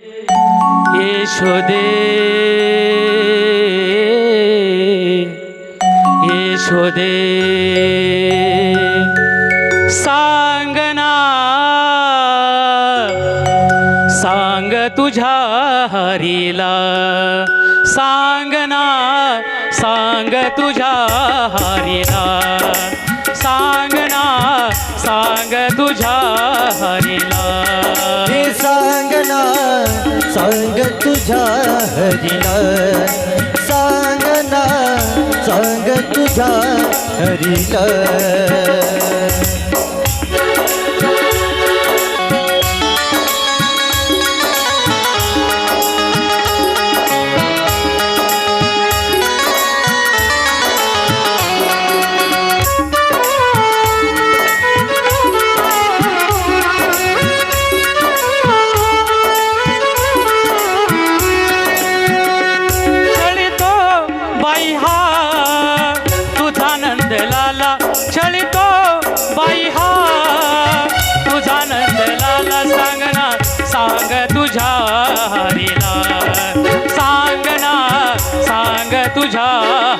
यशोदे यशोदे सांगना सांग तुझ्या हरीला सांगना सांग तुझ्या हरीला सांगना सांग तुझ्या हरीला सांग तुझ्या सांग ना सांग तुझ्या हरीला.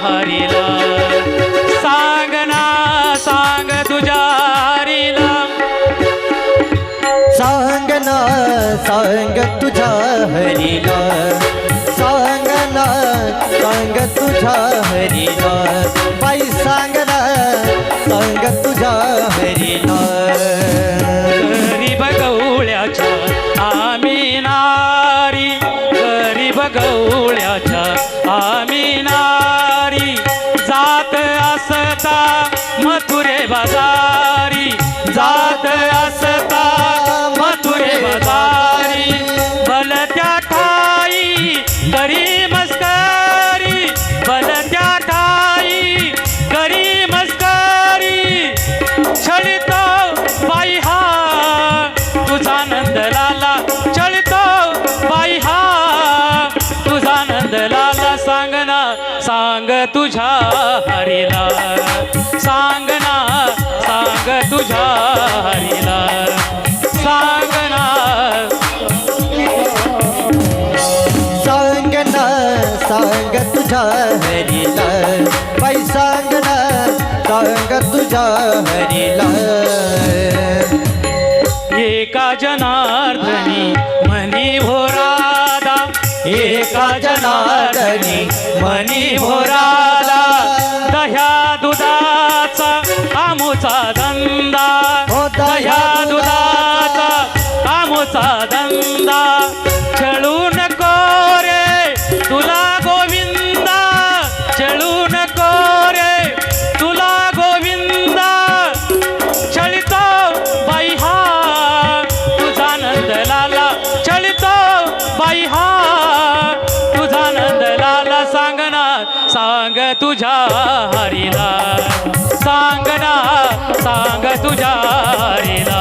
हरीला। सांगना सांग तुझ्या हरीला। सांगना सांग तुझ्या हरीला। सांगना सांग तुझ्या हरीला। बाई सांगना सांग तुझ्या हरीला। गरीब गवळ्याच्या आम्ही नारी। गरीब गवळ्याच्या आम्ही बाजारी जात असता मथुरे बाजारी भलत्या ठाई तरी तुझ्या हरीला। सांगना सांग तुझा हरीला। सांगना। सांगना सांग तुझ्या हरीला। बाई सांगना सांग तुझ्या हरीला। एका जनार्दनी जनार्दनी मनी भोरादा दह्या दुधाचा आमुचा धंदा. हो, दह्या दुधाचा. आमुचा धंदा. छळू नको रे तुला गोविंदा छळू नको रे तुला गोविंदा. छळितो बाई हा तुझा नंद लाला छळितो बाई हा. तुझ्या हरीला. सांगना सांग तुझ्या हरीला.